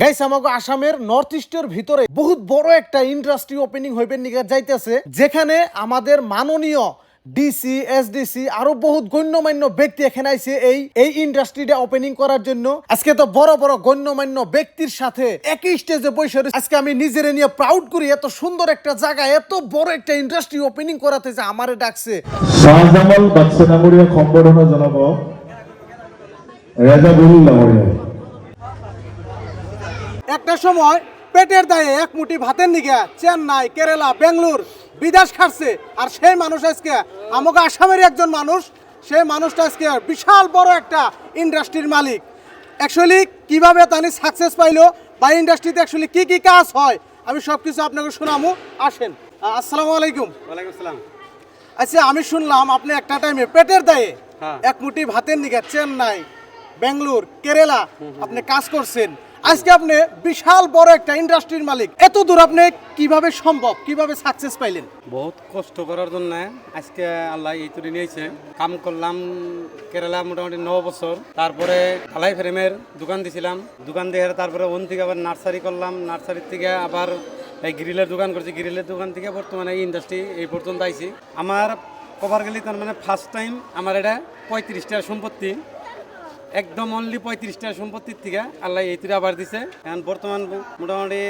Guys আমাকে আসামের north ইস্টের ভিতরে বহুত বড় একটা ইন্ডাস্ট্রি ওপেনিং হইবে নিকে যাইতেছে, যেখানে আমাদের মাননীয় ডিসি এসডিসি আরও বহুত গণ্যমান্য ব্যক্তি এখানে আইছে এই এই ইন্ডাস্ট্রিটা ওপেনিং করার জন্য। আজকে তো বড় বড় গণ্যমান্য ব্যক্তির সাথে একই স্টেজে বসে। আজকে আমি নিজেরে নিয়ে প্রাউড করি, এত সুন্দর একটা জায়গা এত বড় একটা ইন্ডাস্ট্রি ওপেনিং করাতে যে আমারে ডাকছে। সম্বর্ধনা জনাব নামরিয়া একটা সময় পেটের দায়ে এক মুঠি ভাতের নিগে চেন্নাই কেরালা বেঙ্গলোর বিদেশ খাটছে। আর সেই মানুষ আজকে আমাকে আসামের একজন মানুষ সেই মানুষটা আজকে বিশাল বড় একটা ইন্ডাস্ট্রির মালিক। অ্যাকচুয়ালি কীভাবে তানি সাকসেস পাইলো বা ইন্ডাস্ট্রিতে অ্যাকচুয়ালি কি কি কাজ হয় আমি সব কিছু আপনাকে শোনামু। আসেন। আসসালামু আলাইকুম। ওয়ালাইকুম আসসালাম। আচ্ছা আমি শুনলাম আপনি একটা টাইমে পেটের দায়ে হ্যাঁ। এক মুঠি ভাতের নিগে চেন্নাই বেঙ্গলোর কেরালা আপনি কাজ করছেন। আজকে আপনি বিশাল বড় একটা ইন্ডাস্ট্রির মালিক। এত দূর আপনি কীভাবে সম্ভব, কীভাবে সাকসেস পাইলেন? বহুত কষ্ট করার জন্য আজকে আল্লাহ এই তুলে নিয়েছে। কাম করলাম কেরালা মোটামুটি ন বছর। তারপরে ঢালাই ফ্রেমের দোকান দিছিলাম। দোকান দিয়ে তারপরে ওন থেকে আবার নার্সারি করলাম। নার্সারির থেকে আবার এই গ্রিলের দোকান করছি। গ্রিলের দোকান থেকে বর্তমানে এই ইন্ডাস্ট্রি এই পর্যন্ত আইছি। আমার কভার গেলি তার মানে ফার্স্ট টাইম আমার এটা পঁয়ত্রিশটা সম্পত্তি একদম অনলি পঁয়ত্রিশটা সম্পত্তির থেকে আল্লাহ এই তীরে আবার দিছে। এখন বর্তমান মোটামুটি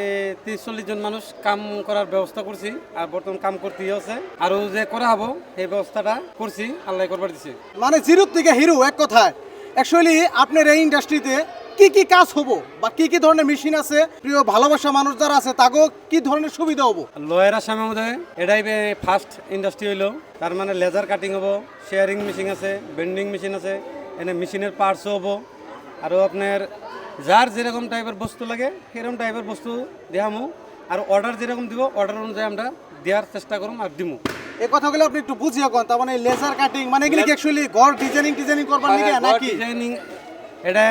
তিরিশ চল্লিশ জন মানুষ কাম করার ব্যবস্থা করছি আর বর্তমান কাম করতেই আছে আরও যে করা হব এই ব্যবস্থাটা করছি আল্লাহ করবার দিছে। মানে জিরো থেকে হিরো এক কথায়। অ্যাকচুয়ালি আপনার এই ইন্ডাস্ট্রিতে কি কি কাজ হব বা কি কি ধরনের মেশিন আছে প্রিয় ভালোবাসা মানুষ যারা আছে তাকেও কি ধরনের সুবিধা হব? লয়ের আসামের মধ্যে এটাই ফার্স্ট ইন্ডাস্ট্রি হইল। তার মানে লেজার কাটিং হব শেয়ারিং মেশিন আছে বেন্ডিং মেশিন আছে এনে মেশিনের পার্টসও হব। আরও আপনার যার যেরকম টাইপের বস্তু লাগে সেরকম টাইপের বস্তু দেখামো। আর অর্ডার যেরকম দিব অর্ডার অনুযায়ী আমরা দেওয়ার চেষ্টা করুম আর দিমু। এই কথাগুলো আপনি একটু বুঝিয়ে কোন তার মানে লেজার কাটিং মানে এগুলি অ্যাকচুয়ালি ঘর ডিজাইনিং ডিজাইনিং করবার নিকে? নাকি ডিজাইনিং এটা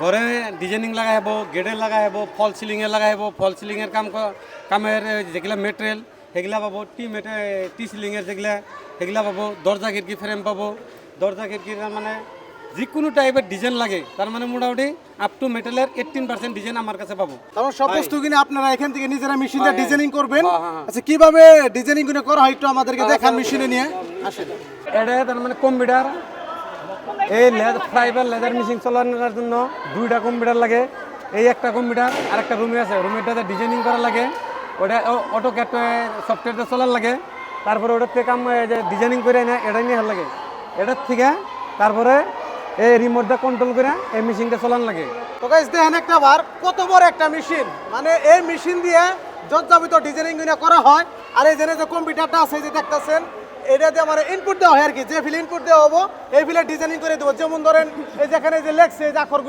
ঘরে ডিজাইনিং লাগাই হব গেটে লাগাই হব ফল সিলিংয়ে লাগাই হব ফল সিলিংয়ের কাম কামের যেগুলা মেটেরিয়াল সেগুলা পাবো। টি মেটে টি সিলিংয়ের যেগুলা সেগুলা পাবো। দরজা খিড়কি ফ্রেম পাবো। দরজা খিড়কির মানে যিকোনো টাইপের ডিজাইন লাগে তার মানে মোটামুটি আপ টু মেটেরিয়ালের এইট্টিন পার্সেন্ট ডিজাইন আমার কাছে পাবো। তখন সব বস্তু কিনে আপনারা এখান থেকে নিজেরা মেশিন দিয়ে ডিজাইনিং করবেন। হ্যাঁ, হ্যাঁ। আচ্ছা কীভাবে ডিজাইনিংগুলো করা হয় একটু আমাদেরকে দেখান মেশিনে নিয়ে। আসেন। এটা তার মানে কম্পিউটার এই ফাইবার লেদার মেশিন চালানোর জন্য দুইটা কম্পিউটার লাগে। এই একটা কম্পিউটার আর একটা রুমে আছে রুমেরটাতে ডিজাইনিং করা লাগে। ওটা অটো ক্যাট সফটওয়্যারটা চলার লাগে। তারপরে থেকে কাম যে ডিজাইনিং করে না এটা নিয়ে লাগে। এটার থেকে তারপরে এই রিমোটটা কন্ট্রোল করে এই মেশিনটা চলান লাগে। তো গাইস দেখেন একটা বার, কত বড় একটা মেশিন মানে এই মেশিন দিয়ে যত যাবিত ডিজাইনিং করা হয়। আর এই যে কম্পিউটারটা আছে, যে দেখতেছেন, এটা দিয়ে আমার ইনপুট দেওয়া হয় আর কি। যে ফিল ইনপুট দেওয়া হব, এই ফিলে ডিজাইনিং করে দেবো। যেমন ধরেন, এই যেখানে যে লেখছে যে আখর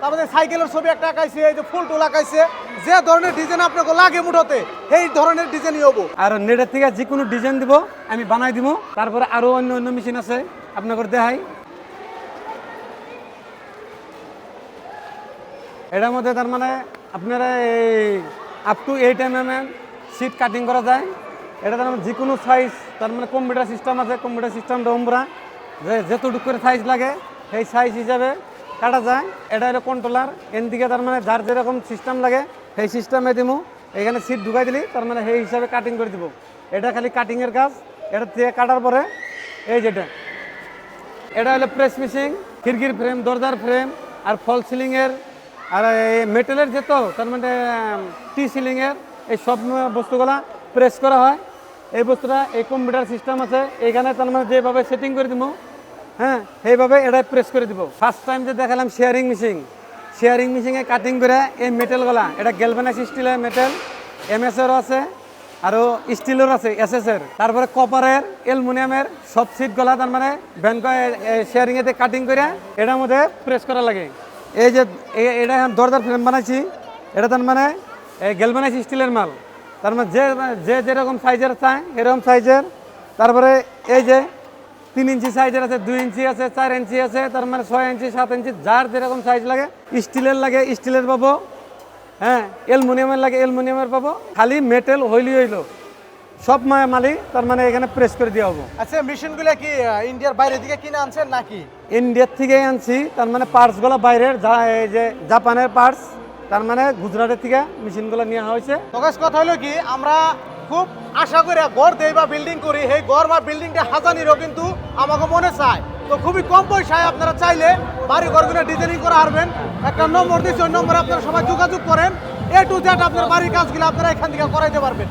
তারপরে সাইকেলের ছবি একটা আঁকাইছে, এই যে ফুল টুল আঁকাইছে। যে ধরনের ডিজাইন আপনাকে লাগে মুঠোতে এই ধরনের ডিজাইনই হব। আর নেটের থেকে যে কোনো ডিজাইন দিব, আমি বানাই দিব তারপরে আরও অন্য অন্য মেশিন আছে আপনাদের দেখাই। এটার মধ্যে তার মানে আপনারা এই up to eight M M M sheet cutting করা যায়। এটা তার মানে যে কোনো সাইজ তার মানে কম্পিউটার সিস্টেম আছে কম্পিউটার সিস্টেম ডোমরা যে যেতটুকু করে সাইজ লাগে, সেই সাইজ হিসাবে কাটা যায়, এটা হলো কন্ট্রোলার এন দিকে তার মানে যার যেরকম সিস্টেম লাগে, সেই সিস্টেমে দিমু। এখানে সিট ঢুকাই দিলি, তার মানে সেই হিসাবে কাটিং করে দিব। এটা খালি কাটিংয়ের কাজ, এটা থেকে কাটার পরে, এই যেটা এটা। হলো প্রেস মেশিন খিড়কির ফ্রেম দরজার ফ্রেম আর ফল সিলিংয়ের আর এই মেটেলের যেত, তার মানে টি সিলিংয়ের এই সব বস্তুগুলা প্রেস করা হয়। এই বস্তুটা, এই কম্পিউটার সিস্টেম আছে এইখানে তার মানে যেভাবে সেটিং করে দিব হ্যাঁ সেইভাবে এটা প্রেস করে দিব। ফার্স্ট টাইম যে দেখালাম শেয়ারিং মেশিন শেয়ারিং মেশিনে কাটিং করে এই মেটেলগুলা এটা গ্যালভানাইজ স্টিলের মেটেল এমএসেরও আছে আৰু ষ্টিলৰ আছে এৰ তারপরে কপারের এলুমিনিয়ামের সব সিট গলা, তার মানে ব্যাংক শেয়ারিং এতে কাটিং করে এটার মধ্যে প্রেস করা লাগে। এই যে এটা এখন দরজার ফ্রেম বানাইছি, এটা তার মানে গ্যালভানাইজ স্টিলের মাল। তার মানে যে যে যেরকম সাইজের চায়, এরকম সাইজের তারপরে এই যে তিন ইঞ্চি সাইজের আছে দুই ইঞ্চি আছে চার ইঞ্চি আছে তার মানে ছয় ইঞ্চি সাত ইঞ্চি যার যেরকম সাইজ লাগে স্টিলের লাগে স্টিলের পাবো। হ্যাঁ অ্যালুমিনিয়ামের লাগে অ্যালুমিনিয়ামের পাবো। খালি মেটেল হইলি হইল সব মা- মালি তার মানে এখানে প্রেস করে দেওয়া হব। আচ্ছা মেশিনগুলো কি ইন্ডিয়ার বাইরে দিকে কিনে আনছেন নাকি? ইন্ডিয়ার থেকে আনছি তার মানে পার্টসগুলো বাইরের যা এই যে জাপানের পার্টস তার মানে গুজরাটের থেকে মেশিনগুলো নেওয়া হয়েছে। কথা হলো কি আমরা খুব আশা করে ঘর দেই বা বিল্ডিং করি। সেই ঘর বা বিল্ডিংটা হাজানিরও কিন্তু আমাকে মনে চায়। তো খুবই কম পয়সায় আপনারা চাইলে বাড়ি ঘরগুলো ডিজাইনিং করে আসবেন একটা নম্বর দিচ্ছি ওই নম্বরে আপনারা সবাই যোগাযোগ করেন। এ টু জেড আপনার বাড়ির কাজগুলো আপনারা এখান থেকে করাইতে পারবেন।